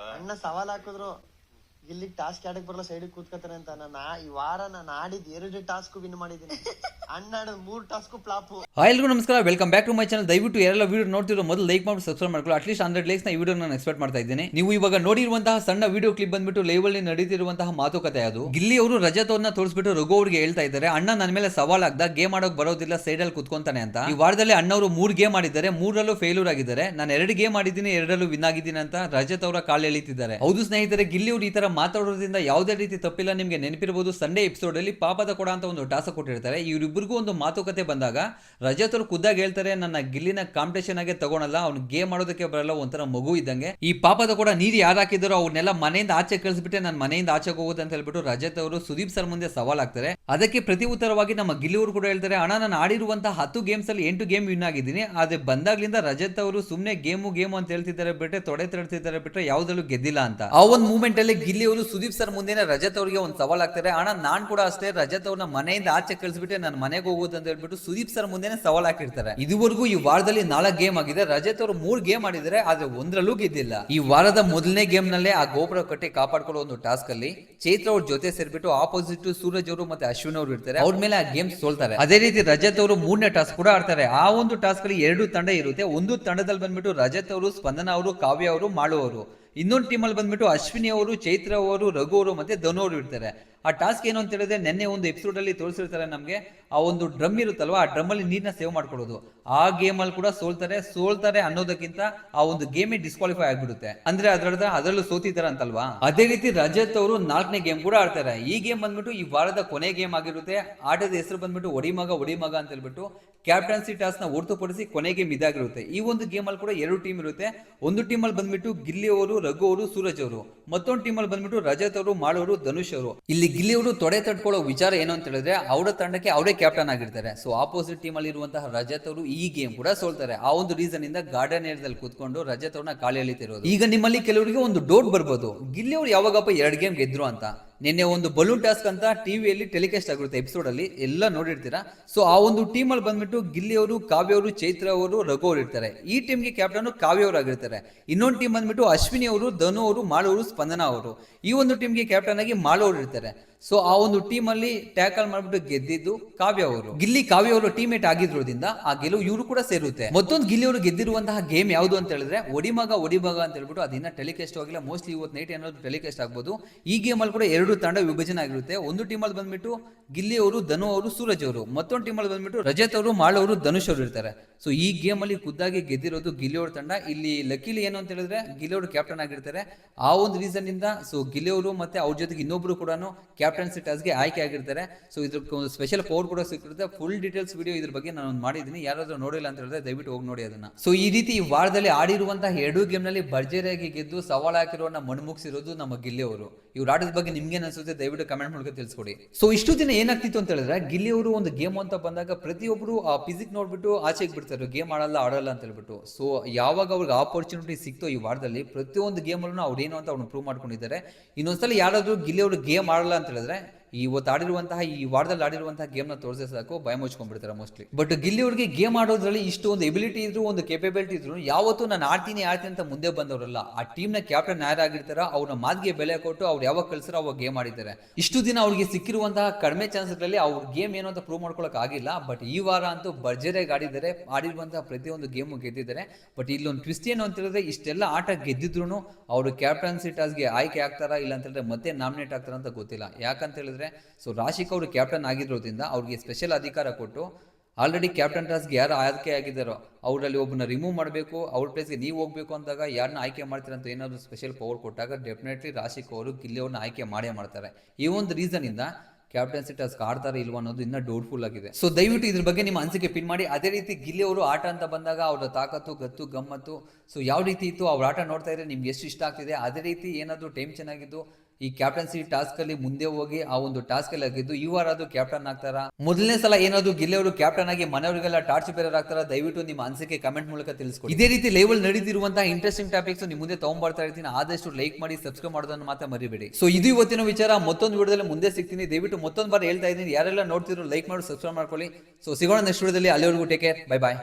ಅಣ್ಣ ಸವಾಲ್ ಹಾಕಿದ್ರು. ಇಲ್ಲಿ ಟಾಸ್ಕ್ ಆಡಕ್ ಬರಲ್ಲ ಸೈಡ್ ಕೂತ್ಕೊತಾರೆ ಅಂತ. ನಾನು ಈ ವಾರ ನಾನು ಆಡಿದ ಎರಡು ಟಾಸ್ಕ್ ವಿನ್ ಮಾಡಿದ್ದೀನಿ. ಅಣ್ಣ ಮೂರು ಟಾಸ್ಕ್ ಫ್ಲಾಪ್ ಹಾಯ್ ಎಲ್ರಿಗೂ ನಮಸ್ಕಾರ. Welcome back to my channel ದಯವಿಟ್ಟು ಎಲ್ಲ ವಿಡಿಯೋ ನೋಡ್ತಿರೋ ಮೊದಲು ಲೈಕ್ ಮಾಡಿ ಸಬ್ಸ್ಕ್ರೈಬ್ ಮಾಡ್ಕೊಳ್ಳಿ. ಅಟ್ಲೀಸ್ಟ್ ಹಂಡ್ರೆಡ್ ಲೈಕ್ಸ್ ಈ ವಿಡಿಯೋ ನಾನು ಎಕ್ಸ್ಪೆಕ್ಟ್ ಮಾಡ್ತಾ ಇದ್ದೀನಿ. ನೀವು ಇವಾಗ ನೋಡಿರುವಂತಹ ಸಣ್ಣ ವಿಡಿಯೋ ಕ್ಲಿಪ್ ಬಂದ್ಬಿಟ್ಟು ಲೈವ್ ಅಲ್ಲಿ ನಡೀತಿರುವಂತಹ ಮಾತುಕತೆ ಅದು. ಗಿಲ್ಲಿ ಅವರು ರಜತ್ ಅವ್ರನ್ನ ತೋರಿಸ್ಬಿಟ್ಟು ರಘು ಅವ್ರಿಗೆ ಹೇಳ್ತಾ ಇದ್ದಾರೆ, ಅಣ್ಣ ನನ್ನ ಮೇಲೆ ಸವಾಲ್ ಆಗ್ದ ಗೇಮ್ ಆಡೋಕ್ ಬರೋದಿಲ್ಲ ಸೈಡ್ ಅಲ್ಲಿ ಕುತ್ಕೊಂತಾನೆ ಅಂತ. ಈ ವಾರದಲ್ಲಿ ಅಣ್ಣ ಅವರು ಮೂರು ಗೇಮ್ ಮಾಡಿದ್ದಾರೆ ಮೂರಲ್ಲೂ ಫೇಲ್ಯೂರ್ ಆಗಿದ್ದಾರೆ. ನಾನು ಎರಡು ಗೇಮ್ ಆಡಿದ್ದೀನಿ ಎರಡರಲ್ಲೂ ವಿನ್ ಆಗಿದ್ದೀನಿ ಅಂತ ರಜತ್ ಅವರ ಕಾಲ್ ಎಳಿತಿದ್ದಾರೆ. ಹೌದು ಸ್ನೇಹಿತರೆ, ಗಿಲ್ಲಿ ಅವರು ಈ ತರ ಮಾತಾಡೋದ್ರಿಂದ ಯಾವುದೇ ರೀತಿ ತಪ್ಪಿಲ್ಲ, ನಿಮಗೆ ನೆನಪಿರ್ಬೋದು. ಸಂಡೇ ಎಪಿಸೋಡಲ್ಲಿ ಪಾಪದ ಕೊಡ ಅಂತ ಒಂದು ಟಾಸ ಕೊಟ್ಟಿರ್ತಾರೆ. ಇವರಿಬ್ಬರಿಗೂ ಒಂದು ಮಾತುಕತೆ ಬಂದಾಗ ರಜತ್ ಅವರು ಖುದ್ದಾಗಿ ಹೇಳ್ತಾರೆ, ನನ್ನ ಗಿಲ್ಲಿನ ಕಾಂಪಿಟೇಷನ್ ಆಗಿ ತಗೊಳಲ್ಲ, ಅವ್ನು ಗೇಮ್ ಮಾಡೋದಕ್ಕೆ ಬರಲ್ಲ, ಒಂಥರ ಮಗು ಇದ್ದಂಗೆ. ಈ ಪಾಪದ ಕೂಡ ನೀರು ಯಾರು ಹಾಕಿದ್ರು ಅವ್ರನ್ನೆಲ್ಲ ಮನೆಯಿಂದ ಆಚೆ ಕಳಿಸ್ಬಿಟ್ಟೆ, ನಾನು ಮನೆಯಿಂದ ಆಚೆ ಹೋಗುತ್ತೆ ಅಂತ ಹೇಳ್ಬಿಟ್ಟು ರಜತ್ ಅವರು ಸುದೀಪ್ ಸರ್ ಮುಂದೆ ಸವಾಲ್ ಆಗ್ತಾರೆ ಅದಕ್ಕೆ ಪ್ರತಿ ಉತ್ತರವಾಗಿ ನಮ್ಮ ಗಿಲ್ಲಿ ಅವರು ಕೂಡ ಹೇಳ್ತಾರೆ, ಅಣ್ಣ, ನಾನು ಆಡಿರುವಂತಹ ಹತ್ತು ಗೇಮ್ಸ್ ಅಲ್ಲಿ ಎಂಟು ಗೇಮ್ ವಿನ್ ಆಗಿದ್ದೀನಿ. ಆದ್ರೆ ಬಂದಾಗ್ಲಿಂದ ರಜತ್ ಅವರು ಸುಮ್ಮನೆ ಗೇಮು ಗೇಮು ಅಂತ ಹೇಳ್ತಿದ್ದಾರೆ ಬಿಟ್ರೆ, ತೊಡೆ ತಡ್ತಿದ್ದಾರೆ ಬಿಟ್ರೆ ಯಾವ್ದಲ್ಲೂ ಗೆದ್ದಿಲ್ಲ ಅಂತ. ಆ ಒಂದು ಮೂಮೆಂಟ್ ಅಲ್ಲಿ ಗಿಲ್ಲಿ ಅವರು ಸುದೀಪ್ ಸರ್ ಮುಂದೆ ರಜತ್ ಅವರಿಗೆ ಒಂದು ಸವಾಲ್ ಆಗ್ತಾರೆ. ಅಣ್ಣ, ನಾನ್ ಕೂಡ ಅಷ್ಟೇ ರಜತ್ ಅವ್ರನ್ನ ಮನೆಯಿಂದ ಆಚೆ ಕಳಿಸ್ಬಿಟ್ಟೆ ನಾನು ಮನೆಗೆ ಹೋಗೋದು ಅಂತ ಹೇಳ್ಬಿಟ್ಟು ಸುದೀಪ್ ಸರ್ ಮುಂದೆನೆ ಸವಾಲ್ ಹಾಕಿರ್ತಾರೆ. ಇದುವರೆಗೂ ಈ ವಾರದಲ್ಲಿ ನಾಲ್ಕು ಗೇಮ್ ಆಗಿದೆ. ರಜತ್ ಅವರು ಮೂರ್ ಗೇಮ್ ಆಡಿದರೆ ಆದ್ರೆ ಒಂದ್ರಲ್ಲೂ ಗೆದ್ದಿಲ್ಲ. ಈ ವಾರದ ಮೊದಲನೇ ಗೇಮ್ ನಲ್ಲೇ ಆ ಗೋಪುರ ಕಟ್ಟಿ ಕಾಪಾಡ್ಕೊಳ್ಳೋ ಒಂದು ಟಾಸ್ಕ್ ಅಲ್ಲಿ ಚೈತ್ರ ಅವ್ರ ಜೊತೆ ಸೇರ್ಬಿಟ್ಟು ಆಪೋಸಿಟ್ ಸೂರಜ್ ಅವರು ಮತ್ತೆ ಅಶ್ವಿನ್ ಅವರು ಇರ್ತಾರೆ. ಅವ್ರ ಮೇಲೆ ಆ ಗೇಮ್ ಸೋಲ್ತಾರೆ. ಅದೇ ರೀತಿ ರಜತ್ ಅವರು ಮೂರನೇ ಟಾಸ್ಕ್ ಕೂಡ ಆಡ್ತಾರೆ. ಆ ಒಂದು ಟಾಸ್ಕ್ ಅಲ್ಲಿ ಎರಡು ತಂಡ ಇರುತ್ತೆ. ಒಂದು ತಂಡದಲ್ಲಿ ಬಂದ್ಬಿಟ್ಟು ರಜತ್ ಅವರು, ಸ್ಪಂದನ ಅವರು, ಕಾವ್ಯ ಅವರು, ಮಾಳು ಅವರು. ಇನ್ನೊಂದು ಟೀಮಲ್ಲಿ ಬಂದ್ಬಿಟ್ಟು ಅಶ್ವಿನಿ ಅವರು, ಚೈತ್ರ ಅವರು, ರಘು ಅವರು ಮತ್ತೆ ಧನು ಅವರು ಇರ್ತಾರೆ. ಆ ಟಾಸ್ಕ್ ಏನು ಅಂತ ಹೇಳಿದ್ರೆ ನಿನ್ನೆ ಒಂದು ಎಪಿಸೋಡ್ ಅಲ್ಲಿ ತೋರಿಸಿರ್ತಾರೆ ನಮಗೆ. ಆ ಒಂದು ಡ್ರಮ್ ಇರುತ್ತಲ್ವ, ಆ ಡ್ರಮ್ ಅಲ್ಲಿ ನೀರ್ನ ಸೇವ್ ಮಾಡ್ಕೊಳ್ಳೋದು. ಆ ಗೇಮ್ ಅಲ್ಲಿ ಕೂಡ ಸೋಲ್ತಾರೆ. ಸೋಲ್ತಾರೆ ಅನ್ನೋದಕ್ಕಿಂತ ಆ ಒಂದು ಗೇಮೇ ಡಿಸ್ಕ್ವಾಲಿಫೈ ಆಗ್ಬಿಡುತ್ತೆ. ಅಂದ್ರೆ ಅದರದ್ದು, ಅದರಲ್ಲೂ ಸೋತಿದ್ದಾರೆ ಅಂತಲ್ವಾ? ಅದೇ ರೀತಿ ರಜತ್ ಅವರು ನಾಲ್ಕನೇ ಗೇಮ್ ಕೂಡ ಆಡ್ತಾರೆ. ಈ ಗೇಮ್ ಬಂದ್ಬಿಟ್ಟು ಈ ವಾರದ ಕೊನೆ ಗೇಮ್ ಆಗಿರುತ್ತೆ. ಆಟದ ಹೆಸರು ಬಂದ್ಬಿಟ್ಟು ಒಡಿಮಗ ಒಡಿಮಗ ಅಂತ ಹೇಳ್ಬಿಟ್ಟು ಕ್ಯಾಪ್ಟನ್ಸಿ ಟಾಸ್ನ ಹೊರತುಪಡಿಸಿ ಕೊನೆ ಗೇಮ್ ಇದಾಗಿರುತ್ತೆ. ಈ ಒಂದು ಗೇಮ್ ಅಲ್ಲಿ ಕೂಡ ಎರಡು ಟೀಮ್ ಇರುತ್ತೆ. ಒಂದು ಟೀಮ್ ಅಲ್ಲಿ ಬಂದ್ಬಿಟ್ಟು ಗಿಲ್ಲಿ ಅವರು ರಘು ಅವರು ಸೂರಜ್ ಅವರು ಮತ್ತೊಂದು ಟೀಮ್ ಅಲ್ಲಿ ಬಂದ್ಬಿಟ್ಟು ರಜತ್ ಅವರು ಮಾಡೋರು ಧನುಷ್ ಅವರು ಇಲ್ಲಿ ಗಿಲ್ಲಿ ಅವರು ತೊಡೆ ತಡ್ಕೊಳ್ಳೋ ವಿಚಾರ ಏನು ಅಂತ ಹೇಳಿದ್ರೆ, ಅವರ ತಂಡಕ್ಕೆ ಅವರೇ ಕ್ಯಾಪ್ಟನ್ ಆಗಿರ್ತಾರೆ. ಸೊ ಆಪೋಸಿಟ್ ಟೀಮ್ ಅಲ್ಲಿ ಇರುವಂತಹ ರಜತ್ ಅವರು ಈ ಗೇಮ್ ಕೂಡ ಸೋಲ್ತಾರೆ. ಆ ಒಂದು ರೀಸನ್ ಇಂದ ಗಾರ್ಡನ್ ಏರಿಯಾದಲ್ಲಿ ಕೂತ್ಕೊಂಡು ರಜತ್ ಅವ್ರನ್ನ ಕಾಲಿ ಎಳಿತಿರೋದು ಈಗ ನಿಮ್ಮಲ್ಲಿ ಕೆಲವರಿಗೆ ಒಂದು ಡೌಟ್ ಬರ್ಬೋದು. ಗಿಲ್ಲಿ ಅವರು ಯಾವಾಗಪ್ಪ ಎರಡು ಗೇಮ್ ಗೆದ್ರು ಅಂತ? ನಿನ್ನೆ ಒಂದು ಬಲೂನ್ ಟಾಸ್ಕ್ ಅಂತ ಟಿವಿಯಲ್ಲಿ ಟೆಲಿಕಾಸ್ಟ್ ಆಗಿರುತ್ತೆ ಎಪಿಸೋಡ್ ಅಲ್ಲಿ, ಎಲ್ಲ ನೋಡಿರ್ತೀರಾ? ಸೊ ಆ ಒಂದು ಟೀಮ್ ಅಲ್ಲಿ ಬಂದ್ಬಿಟ್ಟು ಗಿಲ್ಲಿ ಅವರು, ಕಾವ್ಯ ಅವರು, ಚೈತ್ರ ಅವರು, ರಘು ಅವರು ಇರ್ತಾರೆ. ಈ ಟೀಮ್ಗೆ ಕ್ಯಾಪ್ಟನ್ ಕಾವ್ಯ ಅವರು ಆಗಿರ್ತಾರೆ. ಇನ್ನೊಂದು ಟೀಮ್ ಬಂದ್ಬಿಟ್ಟು ಅಶ್ವಿನಿ ಅವರು, ಧನು ಅವರು, ಮಾಳು ಅವರು, ಸ್ಪಂದನ ಅವರು. ಈ ಒಂದು ಟೀಮ್ಗೆ ಕ್ಯಾಪ್ಟನ್ ಆಗಿ ಮಾಳು ಅವರು ಇರ್ತಾರೆ. ಸೊ ಆ ಒಂದು ಟೀಮ್ ಅಲ್ಲಿ ಟ್ಯಾಕಲ್ ಮಾಡ್ಬಿಟ್ಟು ಗೆದ್ದಿದ್ದು ಕಾವ್ಯ ಅವರು. ಗಿಲ್ಲಿ ಕಾವ್ಯ ಅವರು ಟೀಮ್ ಮೇಟ್ ಆಗಿದ್ರೋದ್ರಿಂದ ಆ ಗೆಲುವು ಇವರು ಕೂಡ ಸೇರುತ್ತೆ. ಮತ್ತೊಂದು ಗಿಲ್ಲಿ ಅವರು ಗೆದ್ದಿರುವಂತಹ ಗೇಮ್ ಯಾವುದು ಅಂತ ಹೇಳಿದ್ರೆ, ಒಡಿಮಗ ಒಡಿಮಗ ಅಂತ ಹೇಳ್ಬಿಟ್ಟು ಅದನ್ನ ಟೆಲಿಕಾಸ್ಟ್ ಆಗಿಲ್ಲ ಮೋಸ್ಟ್ಲಿ ಇವತ್ತು ನೈಟ್ ಏನಾದ್ರು ಟೆಲಿಕಾಸ್ಟ್ ಆಗ್ಬೋದು. ಈ ಗೇಮ್ ಅಲ್ಲಿ ಕೂಡ ಎರಡು ತಂಡ ವಿಭಜನೆ ಆಗಿರುತ್ತೆ. ಒಂದು ಟೀಮ್ ಅಲ್ಲಿ ಬಂದ್ಬಿಟ್ಟು ಗಿಲ್ಲಿ ಅವರು, ಧನು ಅವರು, ಸೂರಜ್ ಅವರು. ಮತ್ತೊಂದು ಟೀಮ್ ಅಲ್ಲಿ ಬಂದ್ಬಿಟ್ಟು ರಜತ್ ಅವರು, ಮಾಳ ಅವರು, ಧನುಷ್ ಅವರು ಇರ್ತಾರೆ. ಸೊ ಈ ಗೇಮ್ ಅಲ್ಲಿ ಖುದ್ದಾಗಿ ಗೆದ್ದಿರೋದು ಗಿಲ್ಲಿ ಅವ್ರ ತಂಡ. ಇಲ್ಲಿ ಲಕಿಲಿ ಏನು ಅಂತ ಹೇಳಿದ್ರೆ, ಗಿಲ್ಲಿ ಅವರು ಕ್ಯಾಪ್ಟನ್ ಆಗಿರ್ತಾರೆ. ಆ ಒಂದು ರೀಸನ್ ಇಂದ ಸೊ ಗಿಲ್ಲಿ ಅವರು ಮತ್ತೆ ಅವ್ರ ಜೊತೆಗೆ ಇನ್ನೊಬ್ರು ಕೂಡ ಕ್ಯಾಪ್ಟನ್ಸಿ ಟಾಸ್ಗೆ ಆಯ್ಕೆ ಆಗಿರ್ತಾರೆ. ಸೊ ಇದಕ್ಕೆ ಒಂದು ಸ್ಪೆಷಲ್ ಪವರ್ ಕೂಡ ಸಿಕ್ಕಿರುತ್ತೆ. ಫುಲ್ ಡೀಟೇಲ್ಸ್ ವಿಡಿಯೋ ಇದ್ರ ಬಗ್ಗೆ ನಾನು ಮಾಡಿದ್ದೀನಿ. ಯಾರಾದ್ರೂ ನೋಡಿಲ್ಲ ಅಂತ ಹೇಳಿದ್ರೆ ದಯವಿಟ್ಟು ಹೋಗಿ ನೋಡಿ ಅದನ್ನ. ಸೊ ಈ ರೀತಿ ಈ ವಾರದಲ್ಲಿ ಆಡಿರುವಂತಹ ಎರಡು ಗೇಮ್ನಲ್ಲಿ ಭರ್ಜರಿಯಾಗಿ ಗೆದ್ದು ಸವಾಲು ಹಾಕಿರೋನ ಮಣ್ಮುಗಿಸಿರೋದು ನಮ್ಮ ಗಿಲ್ಲಿ ಅವರು ಇವ್ರು ಆಟದ ಬಗ್ಗೆ ನಿಮ್ಗೆ ಅನ್ಸುತ್ತೆ, ದಯವಿಟ್ಟು ಕಮೆಂಟ್ ಮೂಲಕ ತಿಳಿಸ್ಕೊಡಿ. ಸೊ ಇಷ್ಟು ದಿನ ಏನಾಗ್ತಿತ್ತು ಅಂತ ಹೇಳಿದ್ರೆ ಗಿಲ್ಲಿ ಅವರು ಒಂದು ಗೇಮ್ ಅಂತ ಬಂದಾಗ ಪ್ರತಿಯೊಬ್ಬರು ಆ ಫಿಸಿಕ್ ನೋಡ್ಬಿಟ್ಟು ಆಚೆಗೆ ಬಿಡ್ತಾರೆ. ಗೇಮ್ ಆಡಲ್ಲ ಆಡಲ್ಲ ಅಂತ ಹೇಳ್ಬಿಟ್ಟು. ಸೊ ಯಾವಾಗ ಅವ್ರಿಗೆ ಆಪರ್ಚುನಿಟಿ ಸಿಕ್ತೋ ಈ ವಾರದಲ್ಲಿ ಪ್ರತಿಯೊಂದು ಗೇಮಲ್ಲೂ ಅವ್ರು ಏನು ಅಂತ ಅವ್ರನ್ನ ಪ್ರೂವ್ ಮಾಡ್ಕೊಂಡಿದ್ದಾರೆ. ಇನ್ನೊಂದ್ಸಲ ಯಾರಾದ್ರೂ ಗಿಲ್ಲಿ ಅವರು ಗೇಮ್ ಆಡಲ್ಲ ಅಂತ ಹೇಳಿದ್ರೆ üzere ಇವತ್ತು ಆಡಿರುವಂತಹ ಈ ವಾರದಲ್ಲಿ ಆಡಿರುವಂತಹ ಗೇಮ್ನ ತೋರಿಸಿದ್ರೆ ಸಾಕು, ಭಯ ಮುಚ್ಕೊಂಡ್ಬಿಡ್ತಾರೆ ಮೋಸ್ಟ್ಲಿ ಬಟ್ ಗಿಲ್ಲಿ ಅವ್ರಿಗೆ ಗೇಮ್ ಆಡೋದ್ರಲ್ಲಿ ಇಷ್ಟು ಒಂದು ಎಬಿಲಿಟಿ ಇದ್ರು, ಒಂದು ಕೇಪಬಿಲಿಟಿ ಇದ್ರು, ಯಾವತ್ತೂ ನಾನು ಆಡ್ತೀನಿ ಆಡ್ತೀನಿ ಅಂತ ಮುಂದೆ ಬಂದವರಲ್ಲ. ಆ ಟೀಮ್ನ ಕ್ಯಾಪ್ಟನ್ ಯಾರಾಗಿರ್ತಾರೋ ಅವ್ರ ಮಾತಿಗೆ ಬೆಲೆ ಕೊಟ್ಟು ಅವ್ರು ಯಾವಾಗ ಕಳ್ಸಿರೋ ಅವಾಗ ಗೇಮ್ ಆಡಿದ್ದಾರೆ. ಇಷ್ಟು ದಿನ ಅವ್ರಿಗೆ ಸಿಕ್ಕಿರುವಂತಹ ಕಡಿಮೆ ಚಾನ್ಸ್ಗಳಲ್ಲಿ ಅವ್ರ ಗೇಮ್ ಏನು ಅಂತ ಪ್ರೂವ್ ಮಾಡ್ಕೊಳಕ್ ಆಗಿಲ್ಲ. ಬಟ್ ಈ ವಾರ ಅಂತೂ ಭರ್ಜರಿಯಾಗಿ ಆಡಿದ್ದಾರೆ, ಆಡಿರುವಂತಹ ಪ್ರತಿಯೊಂದು ಗೇಮು ಗೆದ್ದಿದ್ದಾರೆ. ಬಟ್ ಇಲ್ಲೊಂದು ಟ್ವಿಸ್ಟ್ ಏನು ಅಂತ ಹೇಳಿದ್ರೆ, ಇಷ್ಟೆಲ್ಲ ಆಟ ಗೆದ್ದಿದ್ರು ಅವರು ಕ್ಯಾಪ್ಟನ್ಸಿ ಟಾಸ್ಗೆ ಆಯ್ಕೆ ಆಗ್ತಾರಾ ಇಲ್ಲ ಅಂತ ಹೇಳಿದ್ರೆ ಮತ್ತೆ ನಾಮಿನೇಟ್ ಆಗ್ತಾರ ಅಂತ ಗೊತ್ತಿಲ್ಲ. ಯಾಕಂತ ಹೇಳಿದ್ರೆ ಸೊ ರಾಶಿಕ್ ಅವರು ಕ್ಯಾಪ್ಟನ್ ಆಗಿರೋದ್ರಿಂದ ಅವ್ರಿಗೆ ಸ್ಪೆಷಲ್ ಅಧಿಕಾರ ಕೊಟ್ಟು ಆಲ್ರೆಡಿ ಕ್ಯಾಪ್ಟನ್ ಟಾಸ್ಗೆ ಯಾರು ಆಯ್ಕೆ ಆಗಿದ್ದಾರೋ, ಅವರಲ್ಲಿ ಒಬ್ಬನ ರಿಮೂವ್ ಮಾಡಬೇಕು, ಅವ್ರ ಪ್ಲೇಸ್ಗೆ ನೀವು ಹೋಗ್ಬೇಕು ಅಂದಾಗ ಯಾರನ್ನ ಆಯ್ಕೆ ಮಾಡ್ತೀರ ಅಂತ ಏನಾದರೂ ಸ್ಪೆಷಲ್ ಪವರ್ ಕೊಟ್ಟಾಗ ಡೆಫಿನೆಟ್ಲಿ ರಾಶಿಕ್ ಅವರು ಗಿಲ್ಲಿ ಅವ್ರನ್ನ ಆಯ್ಕೆ ಮಾಡೇ ಮಾಡ್ತಾರೆ. ಈ ಒಂದು ರೀಸನಿಂದ ಕ್ಯಾಪ್ಟನ್ಸಿ ಟಾಸ್ಕ್ ಆಡ್ತಾರೆ ಇಲ್ವಾ ಅನ್ನೋದು ಇನ್ನೂ ಡೌಟ್ಫುಲ್ ಆಗಿದೆ. ಸೊ ದಯವಿಟ್ಟು ಇದ್ರ ಬಗ್ಗೆ ನಿಮ್ಮ ಅನಿಸಿಕೆ ಪಿನ್ ಮಾಡಿ, ಅದೇ ರೀತಿ ಗಿಲ್ಲಿ ಅವರು ಆಟ ಅಂತ ಬಂದಾಗ ಅವರ ತಾಕತ್ತು, ಗತ್ತು, ಗಮ್ಮತ್ತು ಸೊ ಯಾವ ರೀತಿ ಇತ್ತು, ಅವ್ರ ಆಟ ನೋಡ್ತಾ ಇದ್ರೆ ನಿಮ್ಗೆ ಎಷ್ಟು ಇಷ್ಟ ಆಗ್ತಿದೆ, ಅದೇ ರೀತಿ ಏನಾದರೂ ಟೈಮ್ ಚೆನ್ನಾಗಿದ್ದು ಈ ಕ್ಯಾಪ್ಟನ್ಸಿ ಟಾಸ್ಕ್ ಅಲ್ಲಿ ಮುಂದೆ ಹೋಗಿ ಆ ಒಂದು ಟಾಸ್ಕ್ ಅಲ್ಲಿ ಹಾಕಿದ್ದು ಈ ವಾರ ಅದು ಕ್ಯಾಪ್ಟನ್ ಆಗ್ತಾರ? ಮೊದಲನೇ ಸಲ ಏನಾದ್ರು ಗೆಲ್ಲವರು ಕ್ಯಾಪ್ಟನ್ ಆಗಿ ಮನೆಯವರಿಗೆಲ್ಲ ಟಾರ್ಚ್ ಬೇರೆ ಆಗ್ತಾರ? ದಯವಿಟ್ಟು ನಿಮ್ಮ ಅನಿಸಿಕೆ ಕಮೆಂಟ್ ಮೂಲಕ ತಿಳಿಸ್ಕೊಡಿ. ಇದೇ ರೀತಿ ಲೈವ್ ಅಲ್ಲಿ ನಡೀತಿರುವಂತಹ ಇಂಟ್ರೆಸ್ಟಿಂಗ್ ಟಾಪಿಕ್ಸ್ ನಿಮ್ಮ ಮುಂದೆ ತಗೊಂಡ್ಬರ್ತಾ ಇರ್ತೀನಿ. ಆದಷ್ಟು ಲೈಕ್ ಮಾಡಿ ಸಬ್ಸ್ಕ್ರೈಬ್ ಮಾಡೋದನ್ನ ಮಾತ್ರ ಮರಿಬೇಡಿ. ಸೊ ಇದು ಇವತ್ತಿನ ವಿಚಾರ. ಮತ್ತೊಂದು ವಿಡಿಯೋದಲ್ಲಿ ಮುಂದೆ ಸಿಗ್ತೀನಿ. ದಯವಿಟ್ಟು ಮತ್ತೊಂದು ಬಾರಿ ಹೇಳ್ತಾ ಇದ್ದೀನಿ. ಯಾರೆಲ್ಲ ನೋಡ್ತಿದ್ರು ಲೈಕ್ ಮಾಡಿ ಸಬ್ಸ್ಕ್ರೈಬ್ ಮಾಡ್ಕೊಳ್ಳಿ. ಸೊ ಸಿಗೋಣ ನೆಕ್ಸ್ಟ್ ವಿಡಿಯೋದಲ್ಲಿ. ಅಲ್ಲಿವರೆಗೂ ಟೇಕ್ ಕೇರ್ ಬೈ ಬಾಯ್